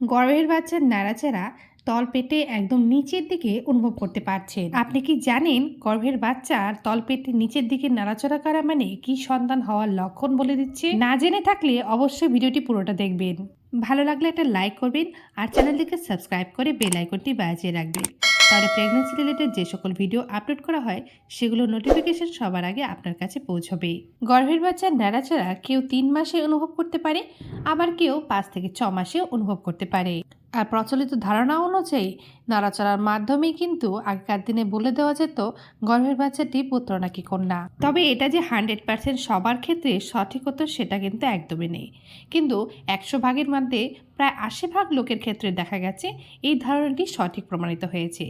গর্ভের বাচ্চার নাড়াচাড়া তলপেটে একদম নিচের দিকে অনুভব করতে পারছেন। আপনি কি জানেন গর্ভের বাচ্চার তলপেটে নিচের দিকে নাড়াচাড়া করা মানে কি সন্তান হওয়ার লক্ষণ বলে দিচ্ছে? না জেনে থাকলে অবশ্যই ভিডিওটি পুরোটা দেখবেন। ভালো লাগলে একটা লাইক করবেন আর চ্যানেলটিকে সাবস্ক্রাইব করে বেল আইকনটি বাজিয়ে রাখবেন। তাহলে প্রেগনেন্সি রিলেটেড যে সকল ভিডিও আপলোড করা হয় সেগুলো নোটিফিকেশন সবার আগে আপনার কাছে পৌঁছবে। গর্ভের বাচ্চার নাড়াচাড়া কেউ তিন মাসে অনুভব করতে পারে, আবার কেউ পাঁচ থেকে ছ মাসে অনুভব করতে পারে। আর প্রচলিত ধারণা অনুযায়ী নাড়াচাড়ার মাধ্যমেই কিন্তু আগেকার দিনে বলে দেওয়া যেত, গর্ভের বাচ্চাটি পুত্র নাকি কন্যা? তবে এটা যে হান্ড্রেড পার্সেন্ট সবার ক্ষেত্রে সঠিক হতো সেটা কিন্তু একদমই নেই। কিন্তু একশো ভাগের মধ্যে প্রায় আশি ভাগ লোকের ক্ষেত্রে দেখা গেছে এই ধারণাটি সঠিক প্রমাণিত হয়েছে।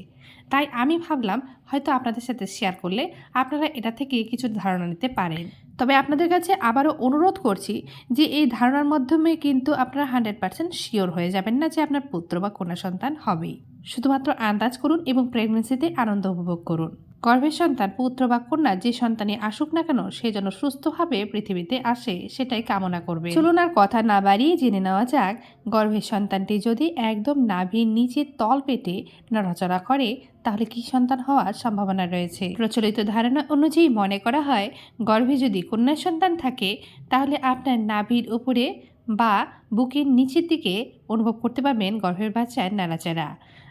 তাই আমি ভাবলাম হয়তো আপনাদের সাথে শেয়ার করলে আপনারা এটা থেকে কিছু ধারণা নিতে পারেন। তবে আপনাদের কাছে আবারও অনুরোধ করছি যে এই ধারণার মাধ্যমে কিন্তু আপনারা হান্ড্রেড পার্সেন্ট শিওর হয়ে যাবেন না যে আপনার পুত্র বা কন্যা সন্তান হবেই। শুধুমাত্র আন্দাজ করুন এবং প্রেগনেন্সিতে আনন্দ উপভোগ করুন। গর্ভের সন্তান, পুত্র বা কন্যা যে সন্তানই আসুক না কেন, সে যেন সুস্থভাবে পৃথিবীতে আসে, সেটাই কামনা করবে চলুন আর কথা না বাড়িয়ে জেনে নেওয়া যাক, গর্ভের সন্তানটি যদি একদম নাভির নিচে তল পেটে নড়াচড়া করে, তাহলে কি সন্তান হওয়ার সম্ভাবনা রয়েছে? প্রচলিত ধারণা অনুযায়ী মনে করা হয়, গর্ভে যদি কন্যা সন্তান থাকে, তাহলে আপনার নাভির উপরে বা বুকের নিচের দিকে অনুভব করতে পারবেন গর্ভের বাচ্চার নাড়াচাড়া।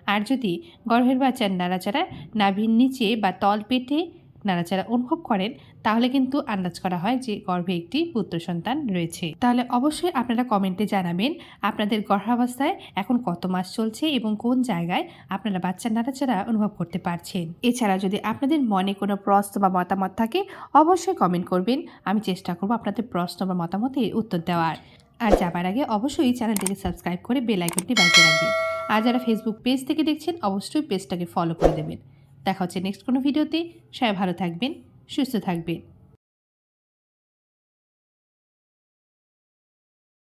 আর যদি গর্ভের বাচ্চার নাড়াচাড়া নাভির নিচে বা তল পেটে নাড়াচাড়া অনুভব করেন, তাহলে কিন্তু আন্দাজ করা হয় যে গর্ভে একটি পুত্র সন্তান রয়েছে। তাহলে অবশ্যই আপনারা কমেন্টে জানাবেন, আপনাদের গর্ভাবস্থায় এখন কত মাস চলছে এবং কোন জায়গায় আপনারা বাচ্চার নাড়াচাড়া অনুভব করতে পারছেন। এছাড়া যদি আপনাদের মনে কোনো প্রশ্ন বা মতামত থাকে, অবশ্যই কমেন্ট করবেন। আমি চেষ্টা করব আপনাদের প্রশ্ন বা মতামতের উত্তর দেওয়ার। আর যাবার আগে অবশ্যই চ্যানেলটিকে সাবস্ক্রাইব করে বেল আইকনটি বাজিয়ে রাখবেন। আর যারা ফেসবুক পেজ থেকে দেখছেন, অবশ্যই পেজটাকে ফলো করে দেবেন। দেখা হচ্ছে নেক্সট কোনো ভিডিওতে সবাই ভালো থাকবেন, সুস্থ থাকবেন।